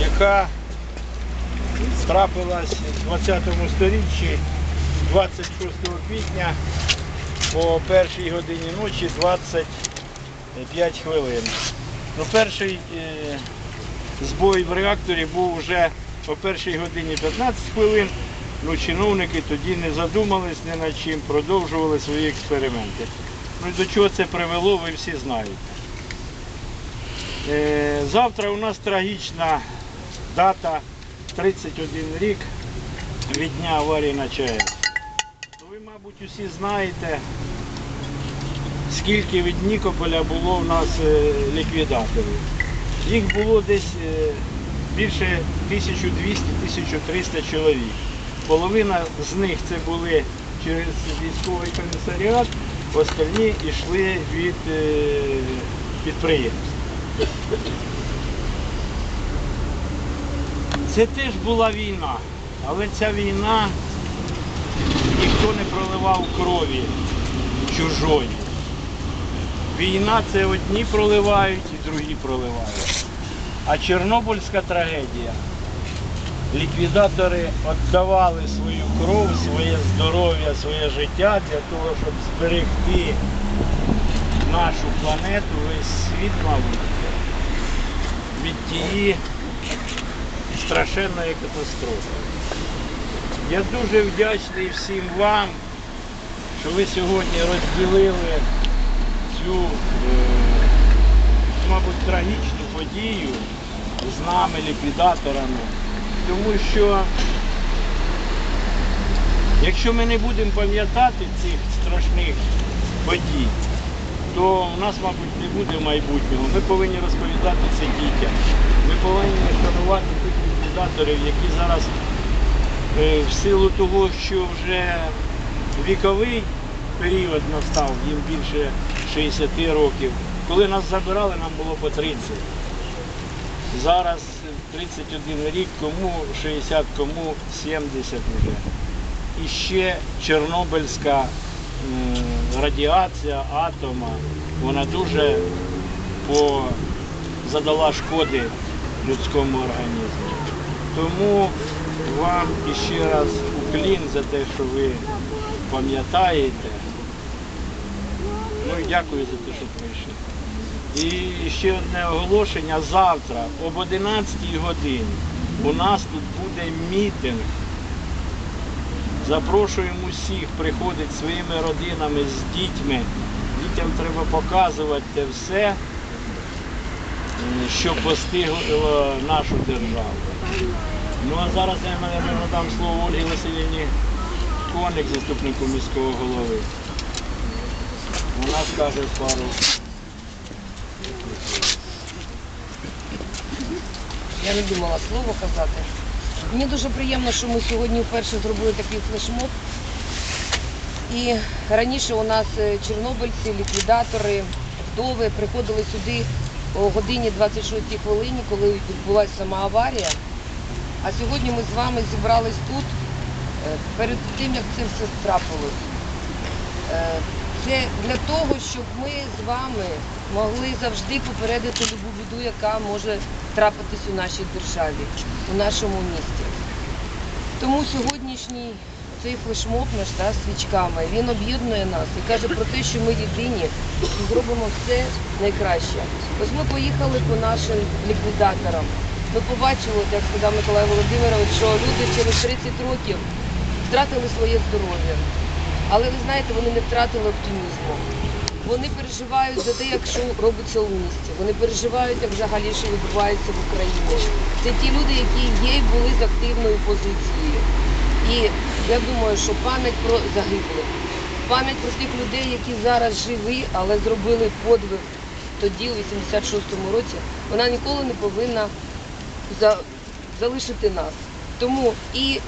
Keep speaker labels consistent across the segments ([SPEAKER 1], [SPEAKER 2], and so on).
[SPEAKER 1] Яка трапилась в 20 сторіччі 26 квітня о першій годині ночі 25 хвилин. Ну, перший е, збой в реакторі був вже о першій годині 15 хвилин. Ну, чиновники тоді не задумались ні над чим, продовжували свої експерименти. Ну до чого це привело, ви всі знаєте. Е, Завтра у нас трагічна дата 31 рік від дня аварії на ЧАЕС. Ви, мабуть, усі знаєте, скільки від Нікополя було в нас е, ліквідаторів. Їх було десь е, більше 1200-1300 чоловік. Половина з них це були через військовий комісаріат, остальні йшли від е, підприємств. Це теж була війна, але ця війна ніхто не проливав крові чужої. Війна це одні проливають і другі проливають. А Чорнобильська трагедія. Ліквідатори віддавали свою кров, своє здоров'я, своє життя для того, щоб зберегти нашу планету, весь світ, мабуть, від тієї страшенної катастрофи. Я дуже вдячний всім вам, що ви сьогодні розділили цю, е, мабуть, трагічну подію з нами, ліквідаторами. Тому що якщо ми не будемо пам'ятати цих страшних подій, то у нас, мабуть, не буде майбутнього. Ми повинні розповідати це дітям. Ми повинні шанувати тих ліквідаторів, які зараз е, в силу того, що вже віковий період настав, їм більше 60 років. Коли нас забирали, нам було по 30. Зараз 31 рік, кому 60, кому 70 вже. І ще Чорнобильська радіація атома, вона дуже по, задала шкоди людському організму. Тому вам іще раз уклін за те, що ви пам'ятаєте. Ну і дякую за те, що прийшли. І ще одне оголошення. Завтра об 11 годині у нас тут буде мітинг. Запрошуємо усіх приходити своїми родинами, з дітьми. Дітям треба показувати те все, що постигло нашу державу. Ну а зараз я, надам слово Ольгі Васильівні Коник, заступнику міського голови. Вона скаже пару.
[SPEAKER 2] Я не думала слово казати. Мені дуже приємно, що ми сьогодні вперше зробили такий флешмоб. І раніше у нас е, чорнобильці, ліквідатори, вдови приходили сюди о годині 26 хвилині, коли відбулася сама аварія. А сьогодні ми з вами зібрались тут е, перед тим, як це все трапилось. Це для того, щоб ми з вами могли завжди попередити любу біду, яка може трапитись у нашій державі, у нашому місті. Тому сьогоднішній цей флешмоб наш та, свічками, він об'єднує нас і каже про те, що ми єдині і зробимо все найкраще. Ось ми поїхали по нашим ліквідаторам. Ми побачили, як сказав Миколай Володимирович, що люди через 30 років втратили своє здоров'я. Але ви знаєте, вони не втратили оптимізму. Вони переживають за те, як що робиться у місті. Вони переживають, як взагалі що відбувається в Україні. Це ті люди, які є і були з активною позицією. І я думаю, що пам'ять про загиблих, пам'ять про тих людей, які зараз живі, але зробили подвиг тоді, у 86-му році, вона ніколи не повинна за- залишити нас. Тому і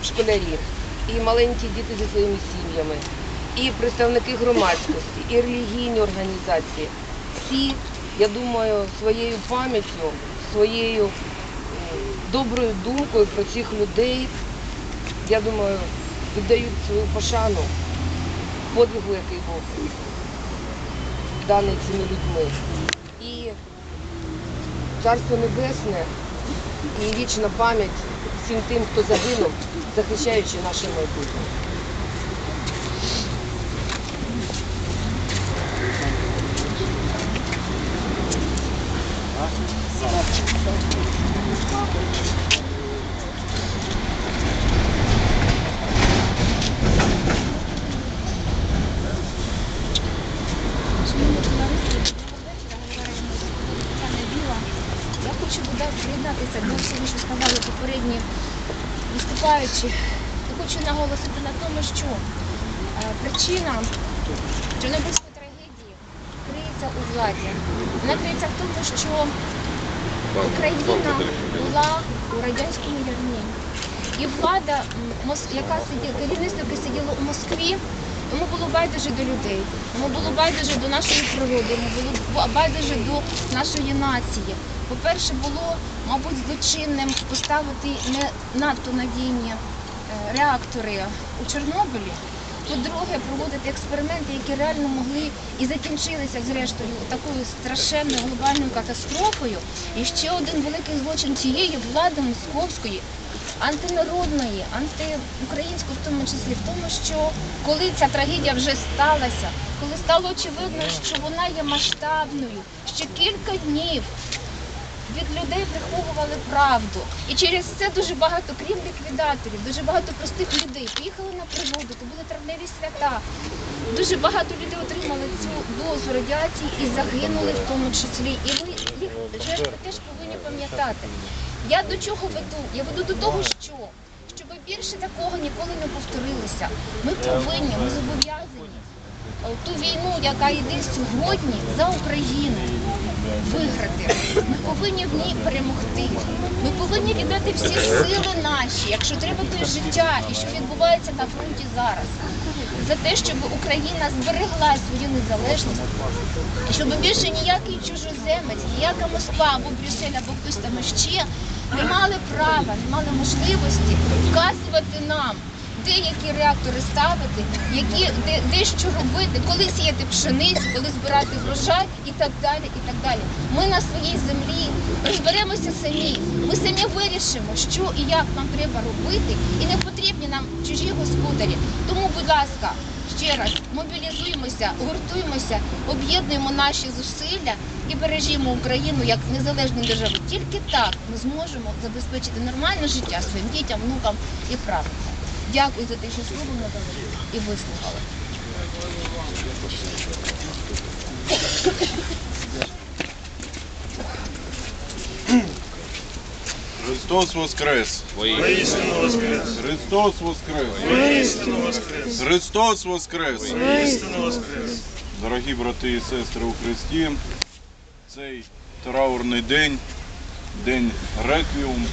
[SPEAKER 2] школярі, і маленькі діти зі своїми сім'ями, і представники громадськості, і релігійні організації. Всі, я думаю, своєю пам'яттю, своєю доброю думкою про цих людей, я думаю, віддають свою пошану подвигу, який був даний цими людьми. І царство небесне і вічна пам'ять всім тим, хто загинув, захищаючи наше майбутнє.
[SPEAKER 3] Шановні тому, що е, причина Чорнобильської трагедії криється у владі. Вона криється в тому, що Україна була у радянському ярмі. І влада, яка сиділа, керівництво, яке сиділо у Москві, йому було байдуже до людей, йому було байдуже до нашої природи, йому було байдуже до нашої нації. По-перше, було, мабуть, злочинним поставити не надто надійні реактори у Чорнобилі. По-друге, проводити експерименти, які реально могли і закінчилися зрештою такою страшенною глобальною катастрофою. І ще один великий злочин цієї влади московської, антинародної, антиукраїнської в тому числі, в тому, що коли ця трагедія вже сталася, коли стало очевидно, що вона є масштабною, ще кілька днів від людей приховували правду. І через це дуже багато, крім ліквідаторів, дуже багато простих людей поїхали на природу, то були травневі свята. Дуже багато людей отримали цю дозу радіації і загинули в тому числі. І ви їх жертви теж повинні пам'ятати. Я до чого веду? Я веду до того, що щоб більше такого ніколи не повторилося. Ми повинні, ми зобов'язані ту війну, яка йде сьогодні за Україну, виграти. Повинні в ній перемогти. Ми повинні віддати всі сили наші, якщо треба, то життя, і що відбувається на фронті зараз. За те, щоб Україна зберегла свою незалежність, щоб більше ніякий чужоземець, ніяка Москва або Брюссель, або хтось там ще не мали права, не мали можливості вказувати нам, де які реактори ставити, які, де, де що робити, коли сіяти пшеницю, коли збирати врожай і так далі. і так далі. Ми на своїй землі розберемося самі. Ми самі вирішимо, що і як нам треба робити, і не потрібні нам чужі господарі. Тому, будь ласка, ще раз мобілізуємося, гуртуємося, об'єднуємо наші зусилля і бережімо Україну як незалежну державу. Тільки так ми зможемо забезпечити нормальне життя своїм дітям, внукам і правнукам. Дякую за те, що слово надали і вислухали.
[SPEAKER 4] Христос Воскрес!
[SPEAKER 5] Воістину воскрес!
[SPEAKER 4] Христос Воскрес!
[SPEAKER 5] Воістину воскрес!
[SPEAKER 4] Христос Воскрес!
[SPEAKER 5] Воістину воскрес!
[SPEAKER 4] Дорогі брати і сестри у Христі, цей траурний день, день реквіум,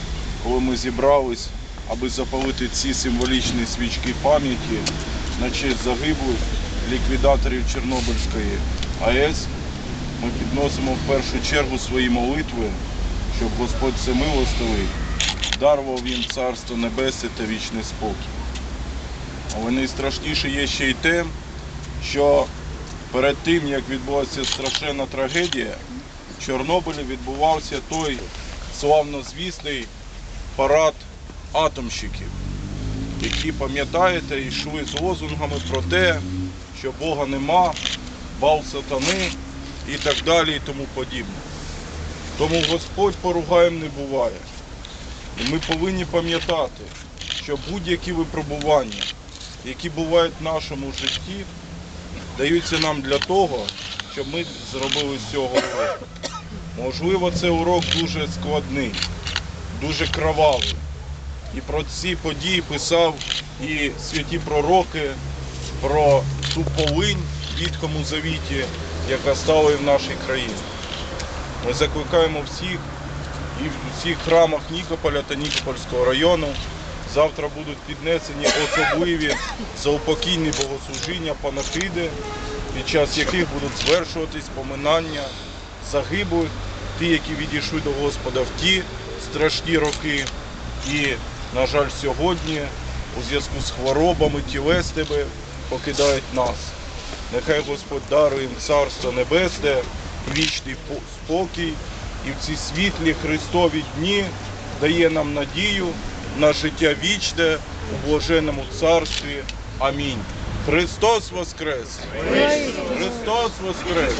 [SPEAKER 4] коли ми зібрались, аби запалити ці символічні свічки пам'яті на честь загиблих ліквідаторів Чорнобильської АЕС, ми підносимо в першу чергу свої молитви, щоб Господь Всемилостивий дарував їм Царство Небесне та вічний спокій. Але найстрашніше є ще й те, що перед тим, як відбулася страшенна трагедія, в Чорнобилі відбувався той славнозвісний парад атомщиків, які, пам'ятаєте, йшли з лозунгами про те, що Бога нема, бал сатани і так далі і тому подібне. Тому Господь поругаєм не буває. І ми повинні пам'ятати, що будь-які випробування, які бувають в нашому житті, даються нам для того, щоб ми зробили з цього урок. Можливо, це урок дуже складний, дуже кровавий. І про ці події писав і святі пророки про ту полинь в Віткому завіті, яка стала і в нашій країні. Ми закликаємо всіх і в всіх храмах Нікополя та Нікопольського району. Завтра будуть піднесені особливі заупокійні богослужіння, панахиди, під час яких будуть звершуватись поминання загиблих, ті, які відійшли до Господа в ті страшні роки. І, на жаль, сьогодні у зв'язку з хворобами тілесними покидають нас. Нехай Господь дарує їм царство небесне, вічний спокій і в ці світлі Христові дні дає нам надію на життя вічне у блаженному царстві. Амінь. Христос Воскрес! Христос Воскрес!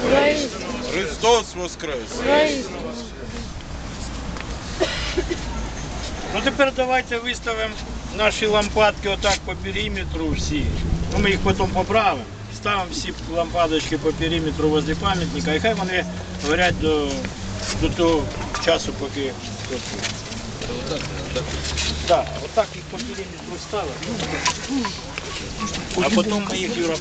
[SPEAKER 4] Христос Воскрес!
[SPEAKER 1] Ну тепер давайте виставимо наші лампадки отак по периметру всі. Ну, ми їх потім поправимо. Ставимо всі лампадочки по периметру возле пам'ятника, і хай вони горять до, до того часу, поки хтось. Так, отак їх по периметру ставимо. А потім ми їх Юра